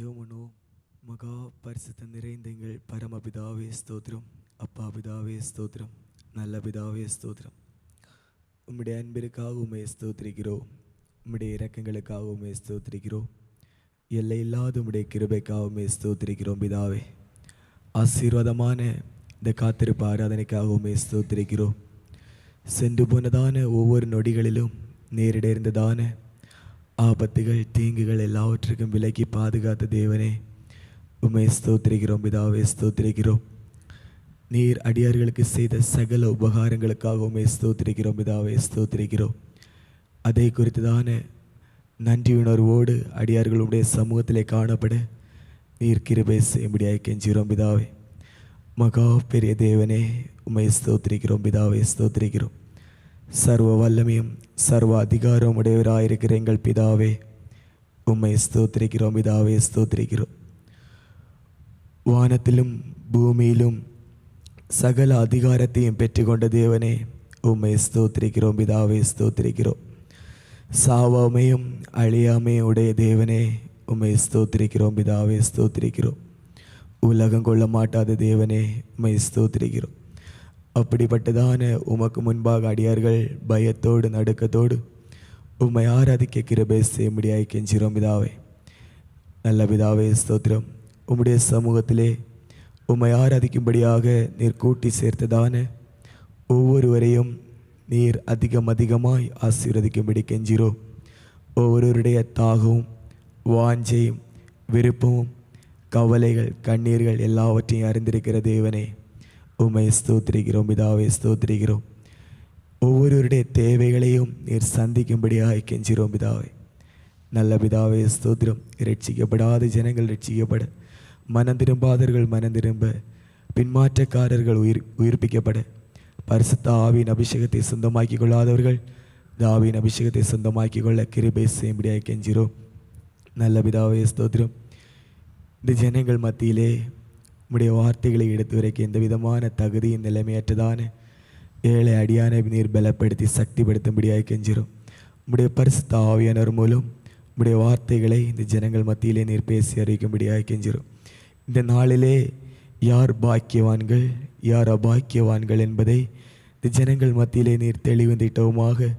ஜோமனோ மகா பரிசுத்த நிறைந்த எங்கள் பரமபிதாவே ஸ்தோத்திரம். அப்பா பிதாவே ஸ்தோத்திரம். நல்ல பிதாவே ஸ்தோத்திரம். உம்முடைய அன்பிற்காக உண்மை ஸ்தோத்திரிக்கிறோம். உம்முடைய இரக்கங்களுக்காக உண்மை ஸ்தோத்திரிக்கிறோம். எல்லை இல்லாத உம்முடைய கிருபைக்காக உண்மை ஸ்தோத்திரிக்கிறோம் பிதாவே. ஆசீர்வாதமான இந்த காத்திருப்பு ஆராதனைக்காக உண்மை ஸ்தோத்திரிக்கிறோம். சென்று போனதான ஒவ்வொரு நொடிகளிலும் நேரிட இருந்ததான ஆபத்துகள் தீங்குகள் எல்லாவற்றுக்கும் விலக்கி பாதுகாத்த தேவனே உமை ஸ்தோத்திரிக்கிறோம் பிதாவே ஸ்தோத்திரிக்கிறோம். நீர் அடியார்களுக்கு செய்த சகல உபகாரங்களுக்காக உம்மை ஸ்தோத்திரிக்கிறோம் பிதாவே ஸ்தோத்திரிக்கிறோம். அதை குறித்து தானே நன்றி உணர்வோடு அடியார்களுடைய சமூகத்திலே காணப்பட நீர் கிருபை செய்யும்படியாய் கெஞ்சுகிறோம் பிதாவே. மகா பெரிய தேவனே உம்மை ஸ்தோத்திரிக்கிறோம் பிதாவே ஸ்தோத்திரிக்கிறோம். சர்வ வல்லமையும் சர்வ அதிகாரம் உடையவராயிருக்கிற எங்கள் பிதாவே உம்மை ஸ்தோத்திரிக்கிறோம். பிதாவே ஸ்தோத்திரிக்கிறோம். வானத்திலும் பூமியிலும் சகல அதிகாரத்தையும் பெற்றுக்கொண்ட தேவனே உம்மை ஸ்தோத்திரிக்கிறோம். பிதாவே ஸ்தோத்திரிக்கிறோம். சாவாமையும் அழியாமையும் உடைய தேவனே உம்மை ஸ்தோத்திரிக்கிறோம். பிதாவே ஸ்தோத்திரிக்கிறோம். உலகம் கொள்ள மாட்டாத தேவனே உம்மை ஸ்தோத்திரிக்கிறோம். அப்படிப்பட்டதான உமக்கு முன்பாக அடியார்கள் பயத்தோடு நடுக்கத்தோடு உம்மை ஆராதிக்க கிருபை செய்யும்படியாய் கெஞ்சிரோம் பிதாவே. நல்ல பிதாவே ஸ்தோத்திரம். உம்முடைய சமூகத்திலே உம்மை ஆராதிக்கும்படியாக நீர் கூட்டி சேர்த்ததான ஒவ்வொருவரையும் நீர் அதிகம் அதிகமாய் ஆசீர்வதிக்கும்படி கெஞ்சிரோ ஒவ்வொருவருடைய தாகவும் வாஞ்சையும் விருப்பமும் கவலைகள் கண்ணீர்கள் எல்லாவற்றையும் அறிந்திருக்கிற தேவனே. உம்மை ஸ்தோத்திரிக்கிறோம் பிதாவை ஸ்தோத்திரிக்கிறோம். ஒவ்வொருவருடைய தேவைகளையும் நீர் சந்திக்கும்படியாக கெஞ்சிரோம் பிதாவை. நல்ல பிதாவே ஸ்தோத்திரம். ரட்சிக்கப்படாத ஜனங்கள் ரட்சிக்கப்பட மனம் திரும்பாதர்கள் மனம் திரும்ப. பின்மாற்றக்காரர்கள் உயிர் உயிர்ப்பிக்கப்பட. பரிசுத்த ஆவியின் அபிஷேகத்தை சொந்தமாக்கி கொள்ளாதவர்கள் இந்த அபிஷேகத்தை சொந்தமாக்கி கொள்ள கிருபை செய்யும்படியாக கெஞ்சிரோம் நல்ல பிதாவே ஸ்தோத்திரம். இந்த ஜனங்கள் மத்தியிலே உம்முடைய வார்த்தைகளை எடுத்து வரைக்கும் எந்த விதமான தகுதியும் நிலைமையற்றதான ஏழை அடியானை நீர் பலப்படுத்தி சக்திப்படுத்தும்படியாக கெஞ்சிரும். உம்முடைய பரிசுத்த ஆவியானவர் மூலம் உம்முடைய வார்த்தைகளை இந்த ஜனங்கள் மத்தியிலே நீர் பேசி அறிவிக்கும்படியாக கெஞ்சிரும். இந்த நாளிலே யார் பாக்கியவான்கள் யார் அபாக்கியவான்கள் என்பதை இந்த ஜனங்கள் மத்தியிலே நீர் தெளிவு திட்டவுமாக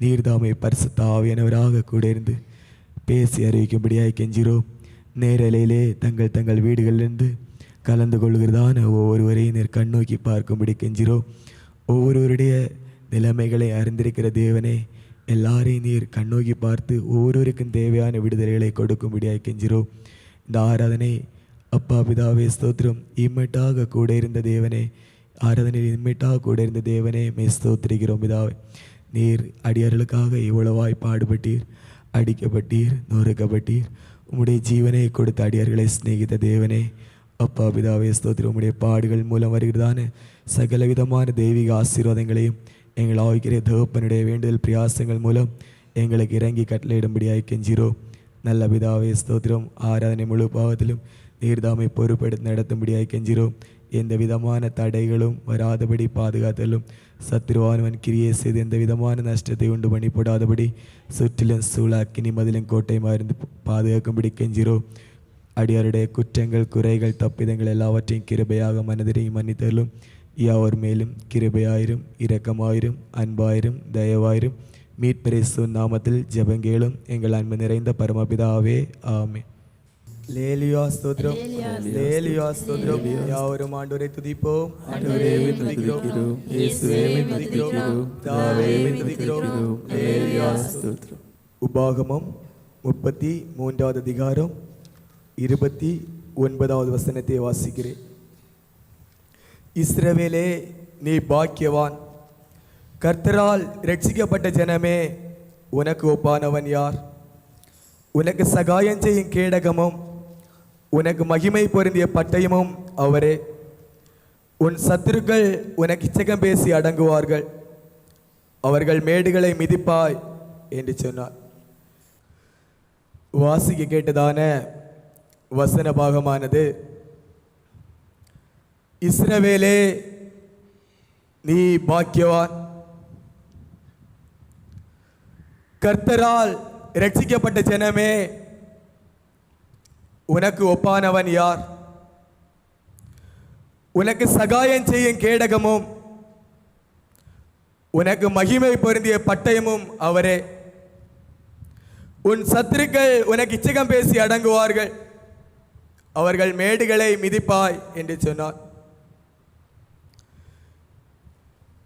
நீர்தாமை பரிசுத்த ஆவியானவராக கூட இருந்து பேசி அறிவிக்கும்படியாக கெஞ்சிரோம். நேரலையிலே தங்கள் தங்கள் வீடுகளிலிருந்து கலந்து கொள்கிறதான ஒவ்வொருவரையும் நீர் கண்ணோக்கி பார்க்கும்படி கெஞ்சிரோ. ஒவ்வொருவருடைய நிலைமைகளை அறிந்திருக்கிற தேவனே எல்லாரையும் நீர் கண்ணோக்கி பார்த்து ஒவ்வொருவருக்கும் தேவையான விடுதலைகளை கொடுக்கும்படியாக கெஞ்சிரோ. இந்த ஆராதனை அப்பா பிதாவே ஸ்தோத்திரம். இம்மட்டாக கூட இருந்த தேவனே ஆராதனையில் இம்மட்டாக கூட இருந்த தேவனே மே ஸ்தோத்திரிக்கிறோம் பிதாவே. நீர் அடியார்களுக்காக இவ்வளவாய் பாடுபட்டீர் அடிக்கப்பட்டீர் நொறுக்கப்பட்டீர். உம்முடைய ஜீவனை கொடுத்த அடியார்களை சிநேகித்த தேவனே அப்பா பிதாவே ஸ்தோத்திரம் உம்முடைய பாடுகள் மூலம் வருகிறதான சகலவிதமான தெய்வீக ஆசீர்வாதங்களையும் எங்கள் ஆவிக்கிற தகப்பனுடைய வேண்டுதல் பிரயாசங்கள் மூலம் எங்களுக்கு இறங்கி கட்டளையிடும்படியாய் கெஞ்சிரோம் நல்ல பிதாவே ஸ்தோத்திரம் ஆராதனை முழு பாவத்திலும் நீர்தாமை பொறுப்பெடுத்து நடத்தும்படியாய் கெஞ்சிரோம் எந்த விதமான தடைகளும் வராதபடி பாதுகாத்தலும் சத்ருவானவன் கிரியை செய்து எந்த விதமான நஷ்டத்தை உண்டு பண்ணி போடாதபடி சுற்றிலும் சூழாக்கினி மதிலும் கோட்டையுமா இருந்து பாதுகாக்கும்படி கெஞ்சிரோம் அடியாருடைய குற்றங்கள் குறைகள் தப்பிதங்கள் எல்லாவற்றையும் கிருபையாக மனதிரையும் மன்னித்தலும் யாவர் மேலும் கிருபையாயிரும் இரக்கமாயிரும் அன்பாயிரும் தயவாயிரும். மீட்பரேசு நாமத்தில் ஜெபங்கேளும் எங்கள் அன்பு நிறைந்த பரமபிதாவே ஆமே லேலியா ஸ்தோத்திரம். லேலியா ஸ்தோத்திரம். யாவரும் ஆண்டவரை துதிப்போம். ஆண்டவரே துதிக்கிறோம். இயேசுவே துதிக்கிறோம். தாவே துதிக்கிறோம். லேலியா ஸ்தோத்திரம். உபாகமம் முப்பத்தி மூன்றாவது அதிகாரம். இருபத்தி ஒன்பதாவது வசனத்தை வாசிக்கிறேன். இஸ்ரவேலே நீ பாக்கியவான். கர்த்தரால் ரட்சிக்கப்பட்ட ஜனமே உனக்கு ஒப்பானவன் யார்? உனக்கு சகாயம் செய்யும் கேடகமும் உனக்கு மகிமை பொருந்திய பட்டயமும் அவரே. உன் சத்துருக்கள் உனக்கு இச்சகம் பேசி அடங்குவார்கள். அவர்கள் மேடுகளை மிதிப்பாய் என்று சொன்னார். வாசிக்க கேட்டதான வசன பாகமானது. இஸ்ரவேலே நீ பாக்கியவான். கர்த்தரால் ரட்சிக்கப்பட்ட ஜனமே உனக்கு ஒப்பானவன் யார்? உனக்கு சகாயம் செய்யும் கேடகமும் உனக்கு மகிமை பொருந்திய பட்டயமும் அவரே. உன் சத்துருக்கள் உனக்கு இச்சகம் பேசி அடங்குவார்கள். அவர்கள் மேடுகளை மிதிப்பாய் என்று சொன்னார்.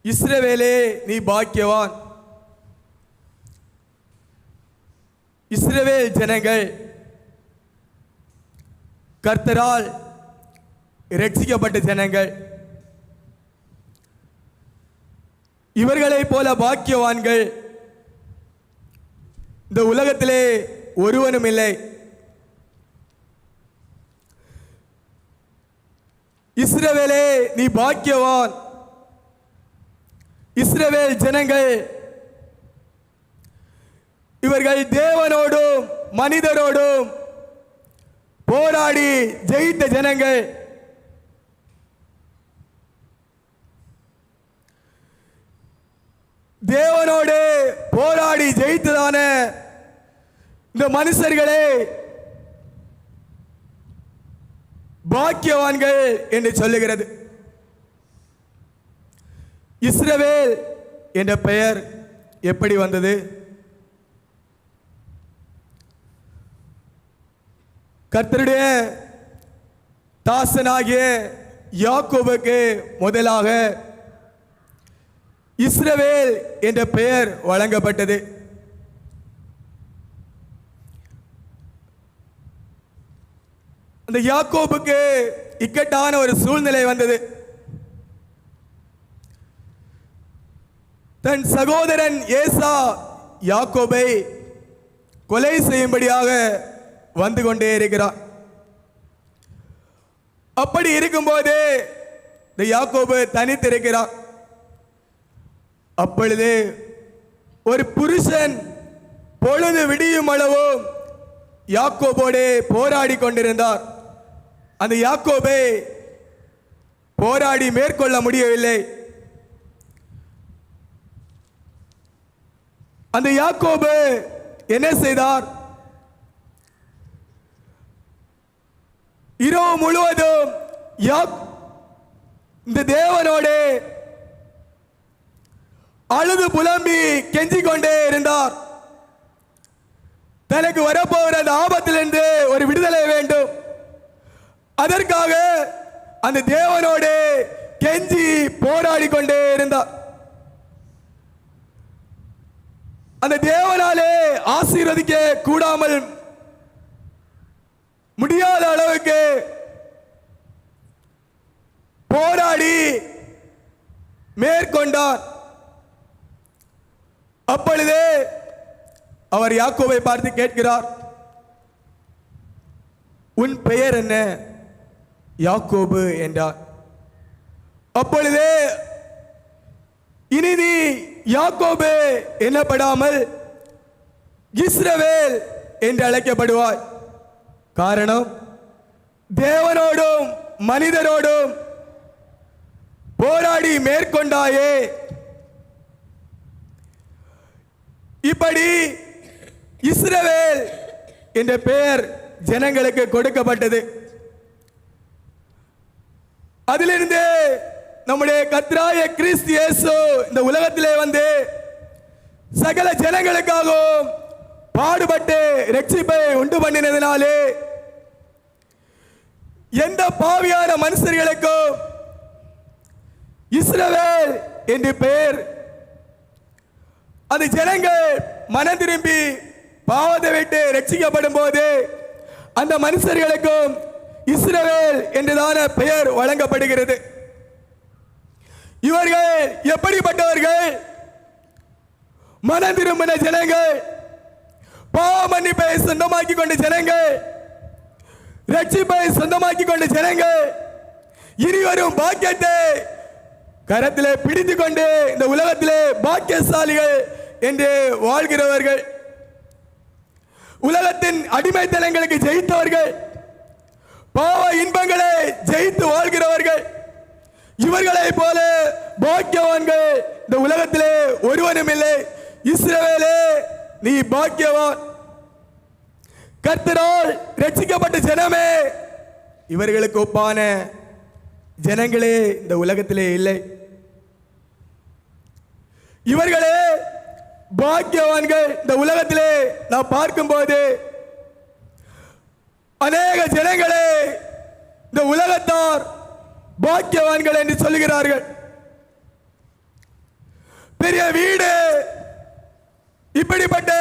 இஸ்ரவேலே நீ பாக்கியவான். இஸ்ரவேல் ஜனங்கள் கர்த்தரால் ரட்சிக்கப்பட்ட ஜனங்கள். இவர்களைப் போல பாக்கியவான்கள். இந்த உலகத்திலே ஒருவனும் இல்லை இஸ்ரவேலே நீ பாக்கியவான். இஸ்ரவேல் ஜனங்கள் இவர்கள் தேவனோடும் மனிதரோடும் போராடி ஜெயித்த ஜனங்கள். தேவனோடு போராடி ஜெயித்ததான இந்த மனுஷர்களே பாக்கியவான்கள் என்று சொல்லுகிறது. இஸ்ரவேல் என்ற பெயர் எப்படி வந்தது? கர்த்தருடைய தாசனாகிய யாக்கோபுக்கு முதலாக இஸ்ரவேல் என்ற பெயர் வழங்கப்பட்டது. அந்த யாக்கோபுக்கு இக்கட்டான ஒரு சூழ்நிலை வந்தது. தன் சகோதரன் ஏசா யாக்கோபை கொலை செய்யும்படியாக வந்து கொண்டே இருக்கிறார். அப்படி இருக்கும்போது இந்த யாக்கோபு தனித்திருக்கிறார். அப்பொழுது ஒரு புருஷன் பொழுது விடியும் அளவும் யாக்கோபோடு போராடி கொண்டிருந்தார். அந்த யாக்கோபை போராடி மேற்கொள்ள முடியவில்லை. அந்த யாக்கோபு என்ன செய்தார்? இரவு முழுவதும் இந்த தேவனோடு அழுது புலம்பி கெஞ்சிக் கொண்டே இருந்தார். தனக்கு வரப்போகிற அந்த ஆபத்திலிருந்து ஒரு விடுதலை வேண்டும். அதற்காக அந்த தேவனோடு கெஞ்சி போராடி கொண்டே இருந்தார். அந்த தேவனாலே ஆசீர்வதிக்க கூடாமல் முடியாத அளவுக்கு போராடி மேற்கொண்டார். அப்பொழுது அவர் யாக்கோவை பார்த்து கேட்கிறார் உன் பெயர் என்ன? யாக்கோபு என்றார். அப்பொழுது இனி நீ யாக்கோபு என்னப்படாமல் இஸ்ரவேல் என்று அழைக்கப்படுவார் காரணம் தேவனோடும் மனிதரோடும் போராடி மேற்கொண்டாயே. இப்படி இஸ்ரவேல் என்ற பெயர் ஜனங்களுக்கு கொடுக்கப்பட்டது. அதிலிருந்து நம்முடைய கத்ராய கிறிஸ்து இயேசு இந்த உலகத்திலே வந்து சகல ஜனங்களுக்காகவும் பாடுபட்டு ரட்சிப்பை உண்டு பண்ணினதினாலே எந்த பாவியான மனுஷர்களுக்கும் இஸ்ரவேல் என்று பெயர். அந்த ஜனங்கள் மனம் திரும்பி பாவத்தை விட்டு ரட்சிக்கப்படும் போது அந்த மனுஷர்களுக்கும் இஸ்ரவேல் என்றுதான பெயர் வழங்கப்படுகிறது. இவர்கள் எப்படிப்பட்டவர்கள்? மனம் திரும்பின ஜனங்கள் பாவ மன்னிப்பை சொந்தமாக்கி கொண்ட ஜனங்கள் ரட்சிப்பை சொந்தமாக்கி கொண்ட ஜனங்கள் இருவரும் பாக்கியத்தை கரத்திலே பிடித்து கொண்டு இந்த உலகத்திலே பாக்கியசாலிகள் என்று வாழ்கிறவர்கள். உலகத்தின் அடிமைத்தனங்களுக்கு ஜெயித்தவர்கள். பாவ இன்பங்களை ஜெயித்து வாழ்கிறவர்கள். இவர்களைப் போல பாக்கியவான்கள் இந்த உலகத்திலே ஒருவனும் இல்லை. இஸ்ரவேலே நீ பாக்கியவான். கர்த்தரால் ரட்சிக்கப்பட்ட ஜனமே இவர்களுக்கு ஒப்பான ஜனங்களே இந்த உலகத்திலே இல்லை. இவர்களே பாக்கியவான்கள் இந்த உலகத்திலே நான் பார்க்கும்போது அநேக ஜனங்களே இந்த உலகத்தார் பாக்கியவான்கள் என்று சொல்லுகிறார்கள். பெரிய வீடு இப்படிப்பட்ட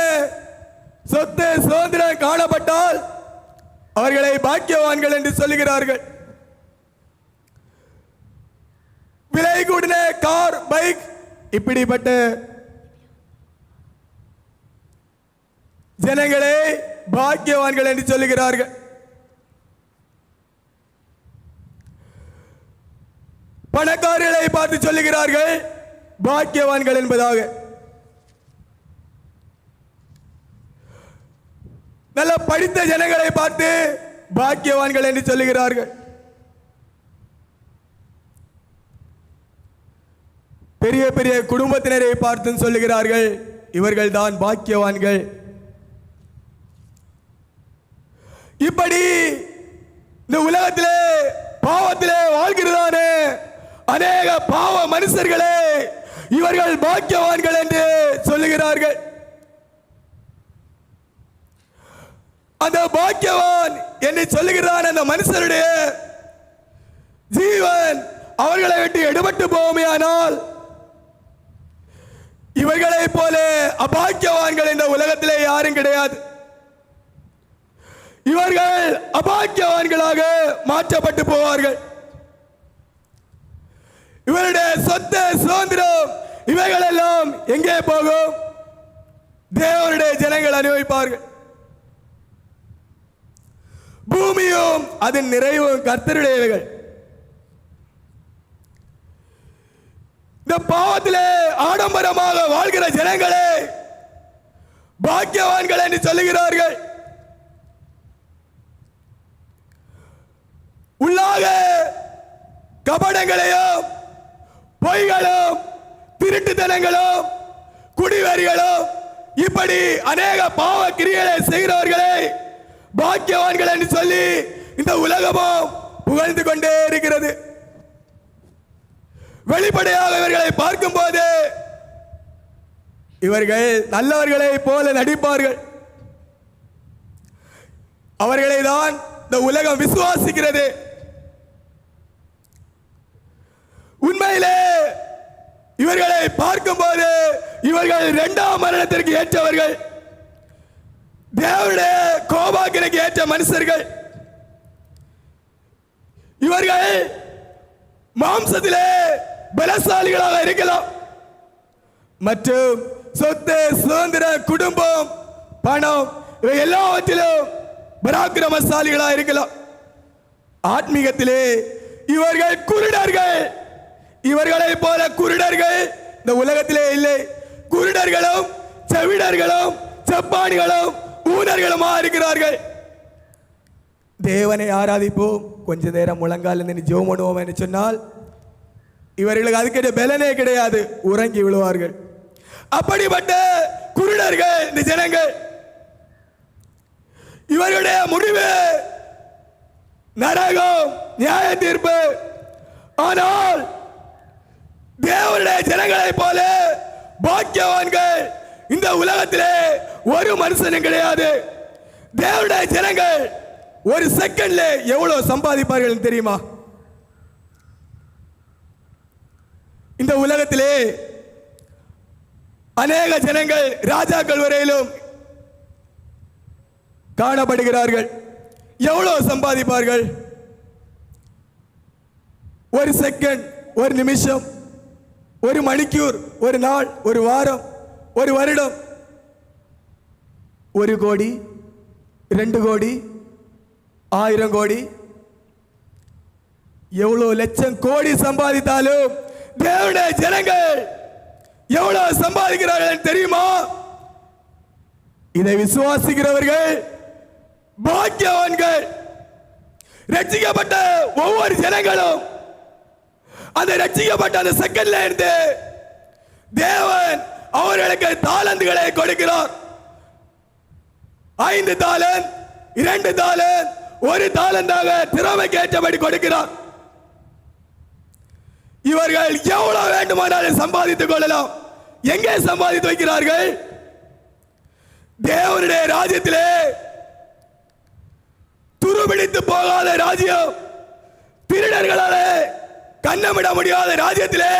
சொத்து சுதந்திரம் காணப்பட்டால் அவர்களை பாக்கியவான்கள் என்று சொல்லுகிறார்கள். விலை கூடின கார் பைக் இப்படிப்பட்ட ஜனங்களே பாக்கியவான்கள் என்று சொல்லுகிறார்கள். பணக்காரர்களை பார்த்து சொல்லுகிறார்கள் பாக்கியவான்கள் என்பதாக. நல்ல படித்த ஜனங்களை பார்த்து பாக்கியவான்கள் என்று சொல்லுகிறார்கள். பெரிய பெரிய குடும்பத்தினரை பார்த்து சொல்லுகிறார்கள் இவர்கள் தான் பாக்கியவான்கள். இப்படி இந்த உலகத்திலே பாவத்திலே வாழ்கிறதானே அநேக பாவ மனுஷர்களே இவர்கள் பாக்கியவான்கள் என்று சொல்லுகிறார்கள். அந்த பாக்கியவான் என்று சொல்லுகிறான் அந்த மனுஷருடைய ஜீவன் அவர்களை விட்டு எடுபட்டு போகுமையானால் இவர்களைப் போல அபாக்கியவான்கள் இந்த உலகத்திலே யாரும் கிடையாது. இவர்கள் அபாக்கியவான்களாக மாற்றப்பட்டு போவார்கள். இவருடைய சொத்து சுதந்திரம் இவைகள் எல்லாம் எங்கே போகும்? தேவனுடைய ஜனங்கள் அனுபவிப்பார்கள். பூமியும் அதன் நிறைவும் கர்த்தருடையவைகள். இந்த பாவத்திலே ஆடம்பரமாக வாழ்கிற ஜனங்களே பாக்கியவான்கள் என்று சொல்லுகிறார்கள். உள்ளாக கபடங்களையும் பொய்களும் திருட்டுத்தனங்களும் குடிவரிகளும் இப்படி அநேக பாவ கிரியைகளை செய்கிறவர்களை பாக்கியவான்கள் என்று சொல்லி இந்த உலகமும் புகழ்ந்து கொண்டே இருக்கிறது. வெளிப்படையாக இவர்களை பார்க்கும்போது இவர்கள் நல்லவர்களை போல நடிப்பார்கள். அவர்களை தான் இந்த உலகம் விசுவாசிக்கிறது. உண்மையிலே இவர்களை பார்க்கும்போது இவர்கள் இரண்டாம் மரணத்திற்கு ஏற்றவர்கள். தேவனுடைய கோபாக்கினைக்கு ஏற்ற மனுஷர்கள். இவர்கள் மாம்சத்திலே பலசாலிகளாக இருக்கலாம். மற்றும் சொத்து சுதந்திர குடும்பம் பணம் இவை எல்லாவற்றிலும் பராக்கிரமசாலிகளாக இருக்கலாம். ஆத்மீகத்திலே இவர்கள் குருடர்கள். இவர்களை போல குருடர்கள் இந்த உலகத்திலே இல்லை. குருடர்களும் செவிடர்களும் செப்பானிகளும் ஊனர்களுமா இருக்கிறார்கள். தேவனை ஆராதிப்போம். கொஞ்ச நேரம் முழங்கால் இருந்து ஜெபம் பண்ணுவோம் என்று சொன்னால் இவர்களுக்கு அதுக்கிட்ட பலனே கிடையாது. உறங்கி விழுவார்கள். அப்படிப்பட்ட குருடர்கள் இந்த ஜனங்கள். இவர்களுடைய முடிவு நரகம் நியாய தீர்ப்பு ஆனால் தேவனுடைய ஜனங்களைப் போல பாக்கியவான்கள் இந்த உலகத்திலே ஒரு மனுஷனும் கிடையாது. தேவனுடைய ஜனங்கள் ஒரு செகண்ட்ல எவ்வளவு சம்பாதிப்பார்கள் தெரியுமா? இந்த உலகத்திலே அநேக ஜனங்கள் ராஜாக்கள் வரையிலும் காணப்படுகிறார்கள். எவ்வளவு சம்பாதிப்பார்கள்? ஒரு செகண்ட் ஒரு நிமிஷம். ஒரு மணிக்கூர் ஒரு நாள் ஒரு வாரம் ஒரு வருடம். ஒரு கோடி ரெண்டு கோடி ஆயிரம் கோடி. எவ்வளோ லட்சம் கோடி சம்பாதித்தாலும் தேவனுடைய ஜனங்கள் எவ்வளோ சம்பாதிக்கிறார்கள் தெரியுமா? இதை விசுவாசிக்கிறவர்கள் பாக்கியவான்கள். ரட்சிக்கப்பட்ட ஒவ்வொரு ஜனங்களும் அந்த ரட்சிக்கப்பட்ட அந்த செகண்ட்ல இருந்து தேவன் அவர்களுக்கு தாளந்துகளை கொடுக்கிறார். ஐந்து தாளன் இரண்டு தாளன் ஒரு தாளந்தாக திறமைக்கு ஏற்றபடி கொடுக்கிறார். இவர்கள் எவ்வளவு வேண்டுமானாலும் சம்பாதித்துக் கொள்ளலாம். எங்கே சம்பாதித்து வைக்கிறார்கள்? தேவனுடைய ராஜ்யத்திலே துருபிடித்து போகாத ராஜ்யம் திருடர்களாலே கண்ணமிட முடியாத ராஜ்யத்திலே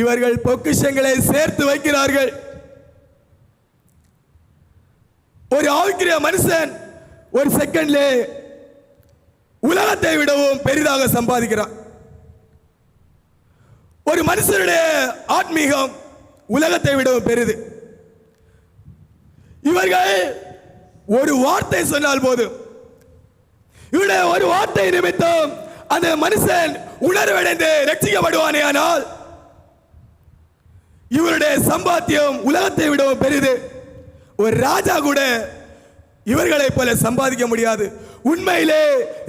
இவர்கள் பொக்கிஷங்களை சேர்த்து வைக்கிறார்கள். ஒரு ஆவிக்கிற மனுஷன் ஒரு செகண்ட்ல உலகத்தை விடவும் பெரிதாக சம்பாதிக்கிறான். ஒரு மனுஷனுடைய ஆத்மீகம் உலகத்தை விடவும் பெரிது. இவர்கள் ஒரு வார்த்தை சொன்னால் போதும். இவருடைய ஒரு வார்த்தை நிமித்தம் அந்த மனுஷன் உணர்வடைந்து ரட்சிக்கப்படுவானே ஆனால் இவருடைய சம்பாத்தியம் உலகத்தை விடவும் பெரிது. ஒரு ராஜா கூட இவர்களைப் போல சம்பாதிக்க முடியாது. உண்மையிலே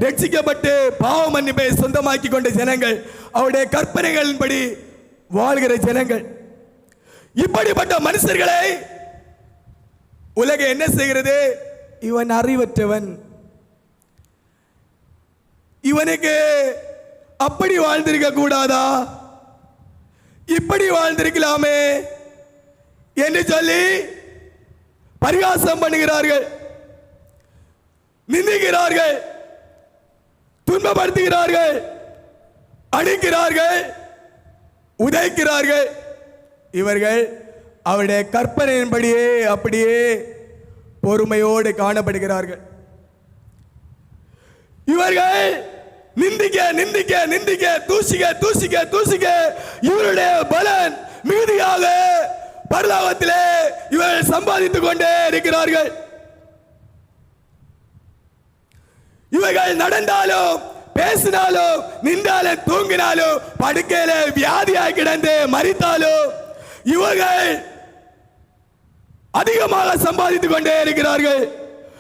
ரட்சிக்கப்பட்டு பாவ மன்னிப்பை சொந்தமாக்கி கொண்ட ஜனங்கள் அவருடைய கற்பனைகளின்படி வாழ்கிற ஜனங்கள். இப்படிப்பட்ட மனுஷர்களை உலகம் என்ன செய்கிறது? இவன் அறிவற்றவன். இவனுக்கு அப்படி வாழ்ந்திருக்க கூடாதா? இப்படி வாழ்ந்திருக்கலாமே என்று சொல்லி பரிகாசம் பண்ணுகிறார்கள். நிந்திக்கிறார்கள் துன்பப்படுத்துகிறார்கள். அடிக்கிறார்கள். உதைக்கிறார்கள். இவர்கள் அவருடைய கற்பனையின்படியே அப்படியே பொறுமையோடு காணப்படுகிறார்கள். இவர்கள் நிந்திக்க நிந்திக்க நிந்திக்க தூசிக்க தூசிக்க தூசிக்க இவருடைய பலன் மிகுதியாக பரலோகத்திலே இவர்கள் சம்பாதித்துக் கொண்டே இருக்கிறார்கள். இவர்கள் நடந்தாலும் பேசினாலும் நின்றாலும் தூங்கினாலும் படுக்கையில வியாதியாய் கிடந்து மறித்தாலும் இவர்கள் அதிகமாக சம்பாதித்துக் கொண்டே இருக்கிறார்கள்.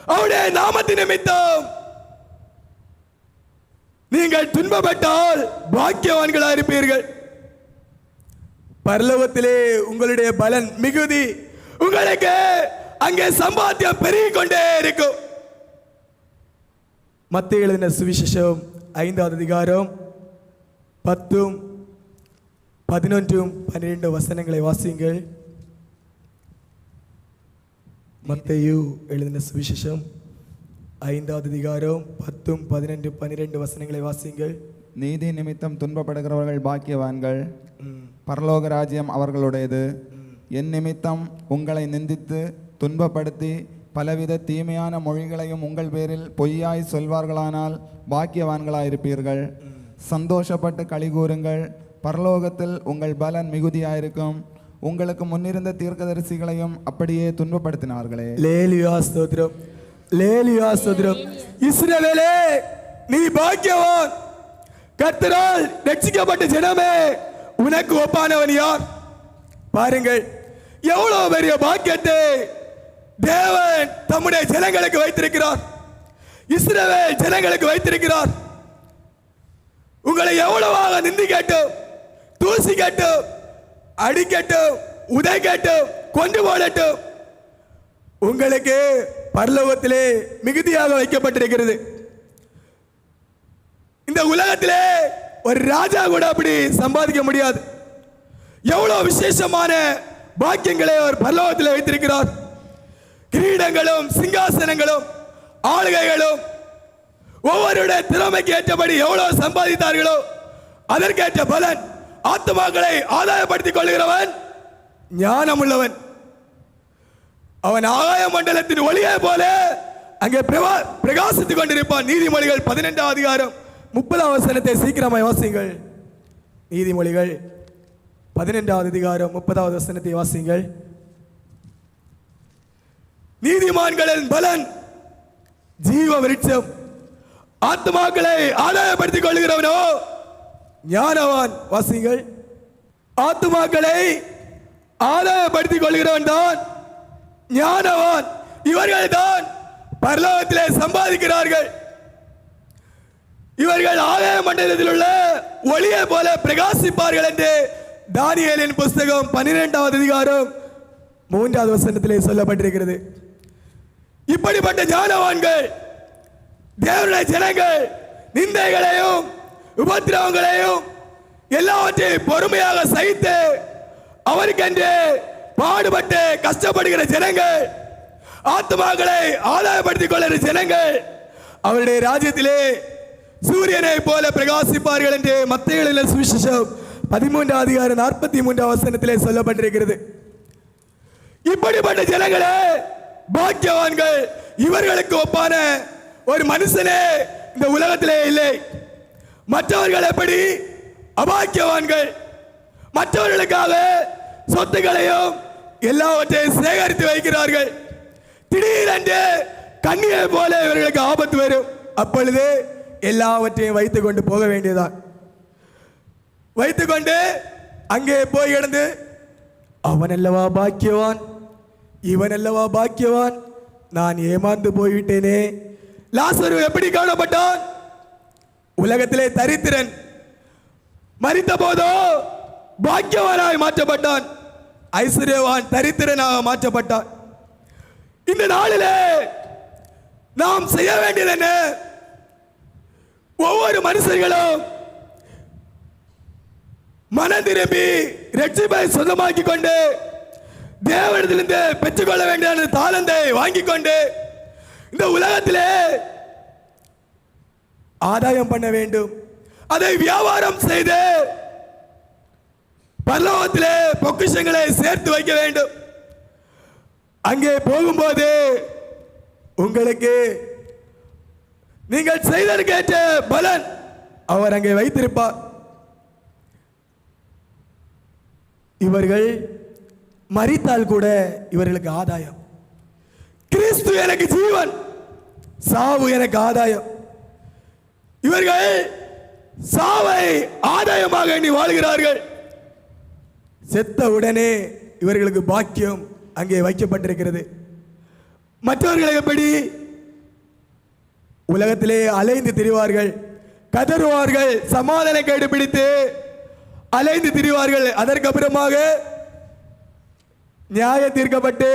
அவருடைய நாமத்தின் நிமித்தம் நீங்கள் துன்பப்பட்டால் பாக்கியவான்களா இருப்பீர்கள். பரலோகத்திலே உங்களுடைய பலன் மிகுதி உங்களுக்கு அங்கே சம்பாத்தியம் பெருகிக் கொண்டே இருக்கும். மத்திய எழுதின சுவிசேஷம் ஐந்தாவது அதிகாரம் பத்தும் பதினொன்றும் பன்னிரெண்டு வசனங்களை வாசியுங்கள். மத்தையு எழுதின சுவிசேஷம் ஐந்தாவது அதிகாரம் பத்தும் பதினெண்டு பன்னிரெண்டு வசனங்களை வாசியுங்கள். நீதி நிமித்தம் துன்பப்படுகிறவர்கள் பாக்கியவான்கள். பரலோக ராஜ்யம் அவர்களுடையது. என் நிமித்தம் உங்களை நிந்தித்து துன்பப்படுத்தி பலவித தீமையான மொழிகளையும் உங்கள் பேரில் பொய்யாய் சொல்வார்களானால் பாக்கியவான்களாயிருப்பீர்கள். சந்தோஷப்பட்டு களிகூறுங்கள் பரலோகத்தில் உங்கள் பலன் மிகுதியாயிருக்கும். உங்களுக்கு முன்னிருந்த தீர்க்கதரிசிகளையும் அப்படியே துன்பப்படுத்தினார்களே. லேலியா ஸ்தோத்திரம். லேலியா சதுரம் இஸ்ரவேலே நீ பாக்கியவான். கர்த்தரால் ரட்சிக்கப்பட்ட ஜனமே உனக்கு ஒப்பானவன் யார்? பாருங்கள் எவ்வளவு பெரிய பாக்கியத்தை தேவன் தம்முடைய ஜனங்களுக்கு வைத்திருக்கிறார். இஸ்ரவேல் ஜனங்களுக்கு வைத்திருக்கிறார். உங்களை எவ்வளவாக நிந்தி கேட்டும் தூசி கேட்டும் அடிக்கட்டும் உதை கேட்டும் கொண்டு போடட்டும். உங்களுக்கு பரலோகத்திலே மிகுதியாக வைக்கப்பட்டிருக்கிறது. இந்த உலகத்திலே ஒரு ராஜா கூட அப்படி சம்பாதிக்க முடியாது. எவ்வளவு விசேஷமான பாக்கியங்களை அவர் பரலோகத்தில் வைத்திருக்கிறார். கிரீடங்களும் சிங்காசனங்களும் ஆளுகைகளும் ஒவ்வொருடைய திறமைக்கு ஏற்றபடி எவ்வளவு சம்பாதித்தார்களோ அதற்கேற்ற பலன் ஆத்மாக்களை ஆதாயப்படுத்திக் கொள்கிறவன் ஞானம் உள்ளவன் அவன் ஆகாய மண்டலத்தின் ஒளியை போல அங்கே பிரவா பிரகாசித்துக் கொண்டிருப்பான். நீதிமொழிகள் பதினெண்டாம் அதிகாரம் முப்பதாம் வசனத்தை சீக்கிரமாய் வாசிங்கள் நீதிமொழிகள் பதினெண்டாவது அதிகாரம் முப்பதாவது வசனத்தை வாசிங்கள் நீதிமான்களின் பலன் ஜீவ விருட்சம். ஆத்மாக்களை ஆதாயப்படுத்திக் கொள்கிறவனோ ஞானவான். வாசிங்கள் ஆத்மாக்களை ஆதாயப்படுத்திக் கொள்கிறவன் தான் ஞானவான். இவர்கள் தான் பரலோகத்திலே சம்பாதிக்கிறார்கள். இவர்கள் ஆலய மண்டலத்தில் உள்ள ஒளியை போல பிரகாசிப்பார்கள் என்று தானியலின் புஸ்தகம் பன்னிரெண்டாவது அதிகாரம் மூன்றாவது வசனத்திலே சொல்லப்பட்டிருக்கிறது. இப்படிப்பட்ட ஞானவான்கள் தேவனுடைய ஜனங்கள் நிந்தைகளையும் உபத்திரவங்களையும் எல்லாவற்றையும் பொறுமையாக சகித்து அவருக்கென்று பாடுபட்டு கஷ்டப்படுகிற ஜனங்கள் ஆத்மாக்களை ஆதாயப்படுத்திக் கொள்கிற ஜனங்கள் அவருடைய ராஜ்யத்திலே சூரியனை போல பிரகாசிப்பார்கள் என்று மத்தியில் சுவிசேஷம் பதிமூன்றாம் அதிகாரம் நாற்பத்தி மூன்றாம் வசனத்திலே சொல்லப்பட்டிருக்கிறது. இப்படிப்பட்ட ஜனங்களே பாக்கியவான்கள் இவர்களுக்கு ஒப்பான ஒரு மனுஷனே இந்த உலகத்திலே இல்லை. மற்றவர்கள் எப்படி? அபாக்கியவான்கள். மற்றவர்களுக்காக சொத்துக்களையும் எல்லாவற்றையும் சேகரித்து வைக்கிறார்கள். திடீரென்று கண்ணீரை போல இவர்களுக்கு ஆபத்து வரும். அப்பொழுது எல்லாவற்றையும் வைத்துக் கொண்டு போக வேண்டியதான் வைத்துக்கொண்டு அங்கே போய் கிடந்து அவன் அல்லவா பாக்கியவான்? இவன் அல்லவா பாக்கியவான்? நான் ஏமாந்து போய்விட்டேனே. லாசரு எப்படி காணப்பட்டான்? உலகத்திலே தரித்திரன். மறித்த போதோ பாக்கியவானாய் மாற்றப்பட்டான். ஐஸ்வர்யவான் தரித்திரனாக மாற்றப்பட்டான். இந்த நாளிலே நாம் செய்ய வேண்டியது என்ன? ஒவ்வொரு மனுஷர்களும் மனம் திரும்பி ரட்சிப்பை சொந்தமாக்கி கொண்டு தேவனிடத்திலிருந்து பெற்றுக்கொள்ள வேண்டிய தாளந்தை வாங்கி கொண்டு இந்த உலகத்திலே ஆதாயம் பண்ண வேண்டும். அதை வியாபாரம் செய்து பரலோகத்திலே பொக்கிஷங்களை சேர்த்து வைக்க வேண்டும். அங்கே போகும்போது உங்களுக்கு நீங்கள் செய்ததற்கேற்ற பலன் அவர் அங்கே வைத்திருப்பார். இவர்கள் மறித்தால் கூட இவர்களுக்கு ஆதாயம். கிறிஸ்து எனக்கு ஜீவன் சாவு எனக்கு ஆதாயம். இவர்கள் சாவை ஆதாயமாக எண்ணி வாழ்கிறார்கள். செத்த உடனே இவர்களுக்கு பாக்கியம் அங்கே வைக்கப்பட்டிருக்கிறது. மற்றவர்களை எப்படி? உலகத்திலே அலைந்து திரிவார்கள். கதறுவார்கள். சமாதான கேடு பிடித்து அலைந்து திரிவார்கள். அதற்கப்புறமாக நியாய தீர்க்கப்பட்டு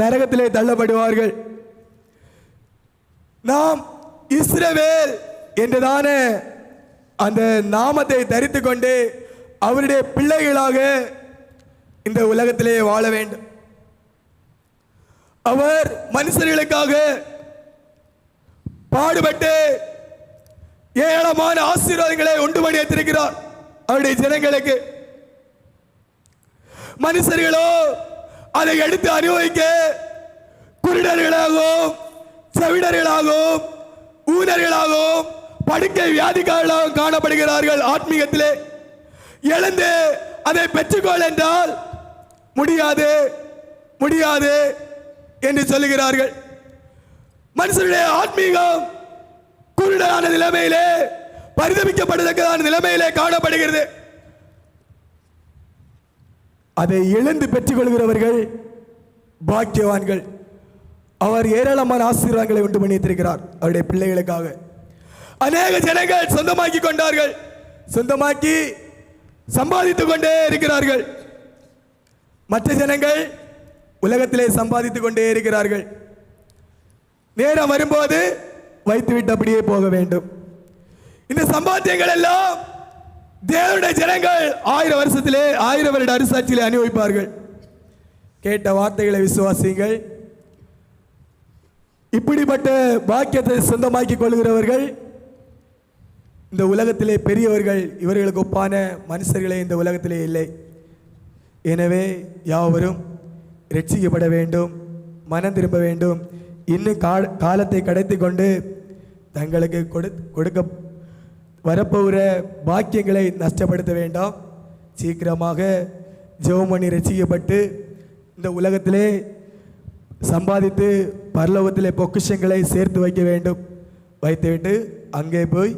நரகத்திலே தள்ளப்படுவார்கள். நாம் இஸ்ரவேல் என்றுதான அந்த நாமத்தை தரித்து கொண்டு அவருடைய பிள்ளைகளாக இந்த உலகத்திலே வாழ வேண்டும். அவர் மனுஷர்களுக்காக பாடுபட்டு ஏராளமான ஆசீர்வாதங்களை உண்டு பண்ணி வைத்திருக்கிறார் அவருடைய ஜனங்களுக்கு. மனுஷர்களோ அதை எடுத்து அனுபவிக்க குருடர்களாகவும் செவிடர்களாகவும் ஊனர்களாகவும் படுக்கை வியாதிக்காரர்களாகவும் காணப்படுகிறார்கள் ஆத்மீகத்திலே எழுந்து அதை பெற்றுக்கொள் என்றால் முடியாது முடியாது என்று சொல்லுகிறார்கள். மனுஷனுடைய ஆத்மீகம் குருடரான நிலைமையிலே பரிதபிக்கப்படத்தக்கதான நிலைமையிலே காணப்படுகிறது. அதை இழந்து பெற்றுக்கொள்கிறவர்கள் பாக்கியவான்கள். அவர் ஏராளமான ஆசீர்வாதங்களை உண்டு பண்ணி அவருடைய பிள்ளைகளுக்காக. அநேக ஜனங்கள் சொந்தமாக்கி கொண்டார்கள். சொந்தமாக்கி சம்பாதித்துக் கொண்டே இருக்கிறார்கள். மற்ற ஜனங்கள் உலகத்திலே சம்பாதித்துக் கொண்டே இருக்கிறார்கள். நேரம் வரும்போது வைத்துவிட்டு அப்படியே போக வேண்டும். இந்த சம்பாத்தியங்கள் எல்லாம் தேவனுடைய ஜனங்கள் ஆயிரம் வருஷத்திலே ஆயிரம் வருட அரசாட்சியிலே அனுபவிப்பார்கள் கேட்ட வார்த்தைகளை விசுவாசியுங்கள். இப்படிப்பட்ட பாக்கியத்தை சொந்தமாக்கிக் கொள்கிறவர்கள் இந்த உலகத்திலே பெரியவர்கள் இவர்களுக்கு ஒப்பான மனுஷர்களே இந்த உலகத்திலே இல்லை. எனவே யாவரும் ரட்சிக்கப்பட வேண்டும் மனம் திரும்ப வேண்டும். இன்னும் கா காலத்தை கடத்தி கொண்டு தங்களுக்கு கொடு கொடுக்க வரப்போகிற பாக்கியங்களை நஷ்டப்படுத்த வேண்டாம். சீக்கிரமாக ஜெவமணி ரசிக்கப்பட்டு ரட்சிக்கப்பட்டு இந்த உலகத்திலே சம்பாதித்து பரலோகத்திலே பொக்கிஷங்களை சேர்த்து வைக்க வேண்டும். வைத்துவிட்டு அங்கே போய்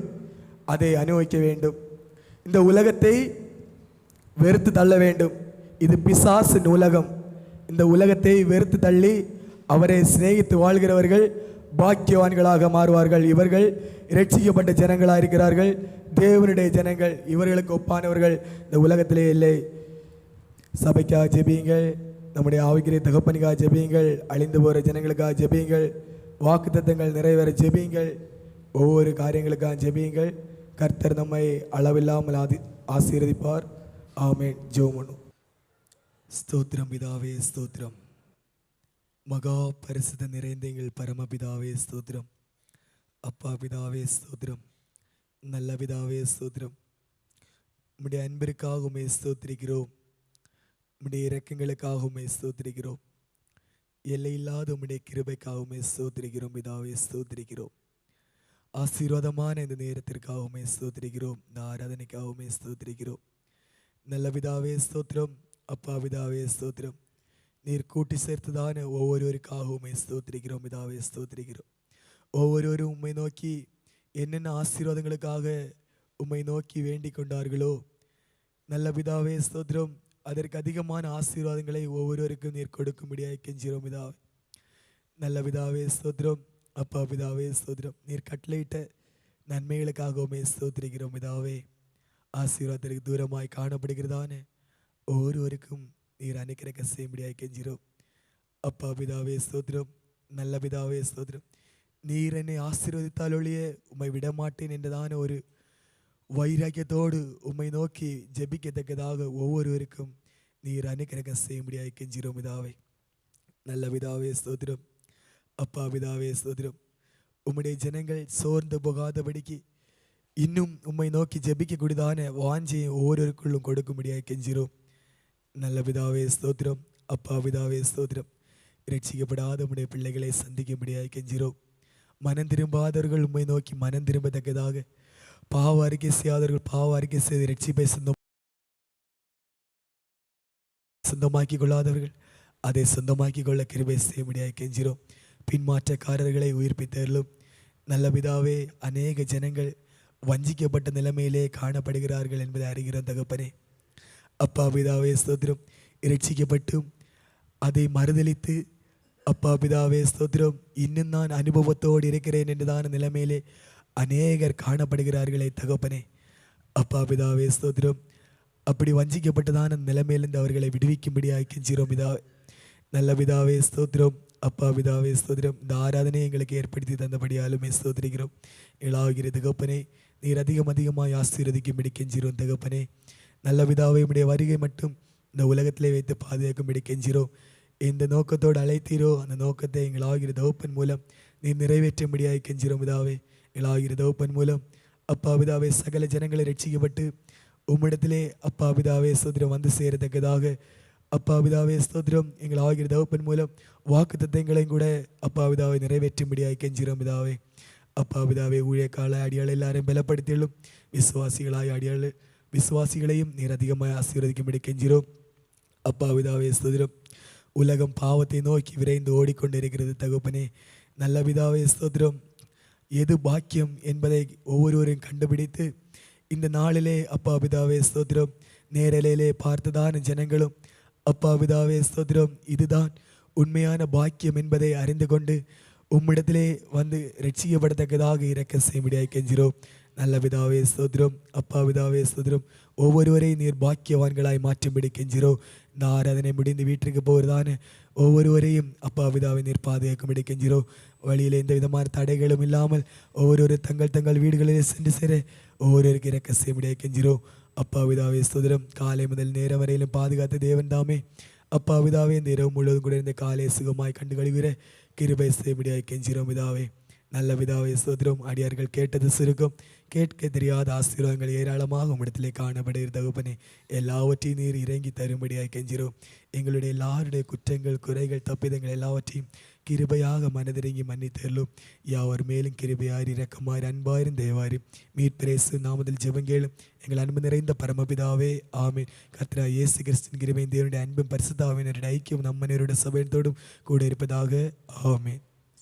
அதை அனுபவிக்க வேண்டும். இந்த உலகத்தை வெறுத்து தள்ள வேண்டும். இது பிசாசின் உலகம். இந்த உலகத்தை வெறுத்து தள்ளி அவரை சிநேகித்து வாழ்கிறவர்கள் பாக்கியவான்களாக மாறுவார்கள். இவர்கள் இரட்சிக்கப்பட்ட ஜனங்களாக இருக்கிறார்கள். தேவனுடைய ஜனங்கள் இவர்களுக்கு ஒப்பானவர்கள் இந்த உலகத்திலே இல்லை. சபைக்காக ஜெபியுங்கள். நம்முடைய ஆவிக்கிற தகப்பனுக்காக ஜெபியுங்கள். அழிந்து போகிற ஜனங்களுக்காக ஜெபியுங்கள். வாக்குத்தத்தங்கள் நிறைவேற ஜெபியுங்கள். ஒவ்வொரு காரியங்களுக்காக ஜெபியுங்கள். கர்த்தர் நம்மை அளவில்லாமல் ஆதி ஆசீர்வதிப்பார். ஆமேன். ஜோமனு ஸ்தோத்திரம் பிதாவே ஸ்தோத்திரம். மகா பரிசுத நிறைந்த எங்கள் பரமபிதாவே ஸ்தோத்திரம். அப்பா பிதாவே ஸ்தோத்திரம். நல்ல பிதாவே ஸ்தோத்திரம். உம்முடைய அன்பிற்காக உம்மை ஸ்தோத்திரிக்கிறோம். உம்முடைய இரக்கங்களுக்காக உம்மை ஸ்தோத்திரிக்கிறோம். எல்லையில்லாத உம்முடைய கிருபைக்காக உம்மை ஸ்தோத்திரிக்கிறோம் பிதாவே ஸ்தோத்திரிக்கிறோம். ஆசீர்வாதமான இந்த நேரத்திற்காக உம்மை ஸ்தோத்திரிக்கிறோம். இந்த ஆராதனைக்காக உம்மை ஸ்தோத்திரிக்கிறோம். நல்ல பிதாவே ஸ்தோத்திரம். அப்பா பிதாவே ஸ்தோத்திரம் நீர் கூட்டி சேர்த்ததான ஒவ்வொருவருக்காக உண்மை ஸ்தோத்திரிக்கிறோம் பிதாவே ஸ்தோத்திரிக்கிறோம் ஒவ்வொருவரும் உண்மை நோக்கி என்னென்ன ஆசீர்வாதங்களுக்காக உம்மை நோக்கி வேண்டிக் கொண்டார்களோ நல்ல பிதாவே ஸ்தோத்திரம் அதற்கு அதிகமான ஆசீர்வாதங்களை ஒவ்வொருவருக்கும் நீர் கொடுக்கும்படியாக கெஞ்சிரோம் பிதாவே நல்ல பிதாவே ஸ்தோத்திரம் அப்பா பிதாவே ஸ்தோத்திரம் நீர் கட்டளையிட்ட நன்மைகளுக்காக உம்மை ஸ்தோத்திரிக்கிறோம் பிதாவே ஆசீர்வாதத்திற்கு தூரமாய் காணப்படுகிறதானே ஒவ்வொருவருக்கும் நீர் அனுக்கிரக செய்யும்படியாக கெஞ்சிரோம் அப்பா பிதாவே ஸ்தோத்திரம் நல்ல பிதாவே ஸ்தோத்திரம் நீர் என்னை ஆசீர்வதித்தால் ஒழிய உம்மை விடமாட்டேன் என்றதான ஒரு வைராக்கியத்தோடு உம்மை நோக்கி ஜபிக்கத்தக்கதாக ஒவ்வொருவருக்கும் நீர் அனுக்கிரகம் செய்யும்படியாக கெஞ்சிரோம் பிதாவே நல்ல பிதாவே ஸ்தோத்திரம் அப்பா பிதாவே ஸ்தோத்திரம் உம்முடைய ஜனங்கள் சோர்ந்து போகாதபடிக்கு இன்னும் உம்மை நோக்கி ஜெபிக்கக்கூடியதான வாஞ்சியை ஒவ்வொருவருக்குள்ளும் கொடுக்கும்படியாக கெஞ்சிரோம் நல்ல பிதாவே ஸ்தோத்திரம். அப்பா பிதாவே ஸ்தோத்திரம். ரட்சிக்கப்படாத உம்முடைய பிள்ளைகளை சந்திக்கும்படியாக கெஞ்சிரோம் மனம் திரும்பாதவர்கள் உண்மை நோக்கி மனம் திரும்பத்தக்கதாக. பாவ அறிக்கை செய்யாதவர்கள் பாவ அறிக்கை செய்து ரட்சிப்பை சொந்தம் சொந்தமாக்கி கொள்ளாதவர்கள் அதை சொந்தமாக்கி கொள்ள கிருபை செய்யும்படியாக கெஞ்சிரோம் பின்மாற்றக்காரர்களை உயிர்ப்பித்தருளும். நல்ல பிதாவே அநேக ஜனங்கள் வஞ்சிக்கப்பட்ட நிலைமையிலே காணப்படுகிறார்கள் என்பதை அறிகிற தகப்பனே. அப்பா பிதாவே ஸ்தோத்திரம். இரட்சிக்கப்பட்டும் அதை மறுதளித்து அப்பா பிதாவே ஸ்தோத்திரம் இன்னும் நான் அனுபவத்தோடு இருக்கிறேன் என்றுதான நிலைமையிலே அநேகர் காணப்படுகிறார்களே தகப்பனே. அப்பா பிதாவே ஸ்தோத்திரம் அப்படி வஞ்சிக்கப்பட்டதான நிலைமையிலிருந்து அவர்களை விடுவிக்கும்படியாக கெஞ்சிரோம் பிதாவே நல்ல பிதாவே ஸ்தோத்திரம் அப்பா பிதாவே ஸ்தோத்திரம் இந்த ஆராதனை எங்களுக்கு ஏற்படுத்தி தந்தபடியாலுமே ஸ்தோத்திரிக்கிறோம். இளாகிற தகப்பனே நீர் அதிகம் அதிகமாக ஆசீர்வதிக்கும்படி கெஞ்சிரோம் தகப்பனே நல்ல விதாவை உடைய வருகை மட்டும் இந்த உலகத்திலே வைத்து பாதுகாக்கும்படி கெஞ்சிரோம் இந்த நோக்கத்தோடு அழைத்தீரோ அந்த நோக்கத்தை எங்கள் ஆகிற தகப்பன் மூலம் நீர் நிறைவேற்றும்படியாக கெஞ்சிறோம் விதாவே எங்கள் ஆகிற தகப்பன் மூலம் அப்பா விதாவே சகல ஜனங்களை ரட்சிக்கப்பட்டு உம்மிடத்திலே அப்பா பிதாவே ஸ்தோத்திரம் வந்து சேரத்தக்கதாக. அப்பா பிதாவே ஸ்தோத்திரம் எங்கள் ஆகிற தகப்பன் மூலம் வாக்கு தத்தங்களையும் கூட அப்பா பிதாவை நிறைவேற்றும்படியாக கெஞ்சிரோம் பிதாவே. அப்பா பிதாவே ஊழியக்கால அடியாள் எல்லாரையும் பலப்படுத்தியும் விசுவாசிகளாய் அடியாள் விசுவாசிகளையும் நீர் அதிகமாக ஆசீர்வதிக்கும்படி கெஞ்சிரோம் அப்பா பிதாவே ஸ்தோத்திரம் உலகம் பாவத்தை நோக்கி விரைந்து ஓடிக்கொண்டிருக்கிறது தகப்பனே நல்ல பிதாவே ஸ்தோத்திரம் எது பாக்கியம் என்பதை ஒவ்வொருவரையும் கண்டுபிடித்து இந்த நாளிலே அப்பா பிதாவே ஸ்தோத்திரம் நேரலையிலே பார்த்ததான ஜனங்களும் அப்பா பிதாவே ஸ்தோத்திரம் இதுதான் உண்மையான பாக்கியம் என்பதை அறிந்து கொண்டு உம்மிடத்திலே வந்து ரட்சிக்கப்படத்தக்கதாக இறக்க செய்யும்படியாக கெஞ்சிரோம் நல்ல பிதாவே ஸ்தோத்திரம் அப்பா பிதாவே ஸ்தோத்திரம் ஒவ்வொருவரையும் நீர் பாக்கியவான்களாய் மாற்றும்படி கெஞ்சிரோம் இந்த ஆராதனை முடிந்து வீட்டிற்கு போவதான ஒவ்வொருவரையும் அப்பா பிதாவை நீர் பாதுகாக்கும் எடுக்கின்றோ வழியில் எந்த விதமான தடைகளும் இல்லாமல் ஒவ்வொருவரும் தங்கள் தங்கள் வீடுகளில் சென்று சேர ஒவ்வொருவருக்கு இறக்க செய்யும்படியாக கெஞ்சிரோம் அப்பா பிதாவே ஸ்தோத்திரம் காலை முதல் நேரம் வரையிலும் பாதுகாத்த தேவன் தாமே அப்பா பிதாவே இந்த இரவு முழுவதும் கூட இருந்த காலை சுகமாய் கண்டு கழுவிற கிருபை செய்யும்படியாக கெஞ்சிரோம் பிதாவே நல்ல விதாவை ஸ்தோத்திரம். அடியார்கள் கேட்டது சுருக்கம். கேட்க தெரியாத ஆசீர்வாதங்கள் ஏராளமாக உம்மிடத்திலே காணப்படுகிற தகுப்பனே. எல்லாவற்றையும் நீர் இறங்கி தரும்படியாக கெஞ்சிரும் எங்களுடைய எல்லாருடைய குற்றங்கள் குறைகள் தப்பிதங்கள் எல்லாவற்றையும் கிருபையாக மனதிறங்கி மன்னித்தருளும். யாவர் மேலும் கிருபையார் இரக்கமார் அன்பாயிரும் தேவாரி. மீட்பிரேசு நாமதில் ஜெபங்கேளும் எங்கள் அன்பு நிறைந்த பரமபிதாவே ஆமீன். கர்த்தரா இயேசு கிறிஸ்தின் கிருபையின் தேவனுடைய அன்பும் பரிசுத்தாவினருடைய ஐக்கியம் நம்மனருடைய சபையத்தோடும் கூட இருப்பதாக ஆமீன்.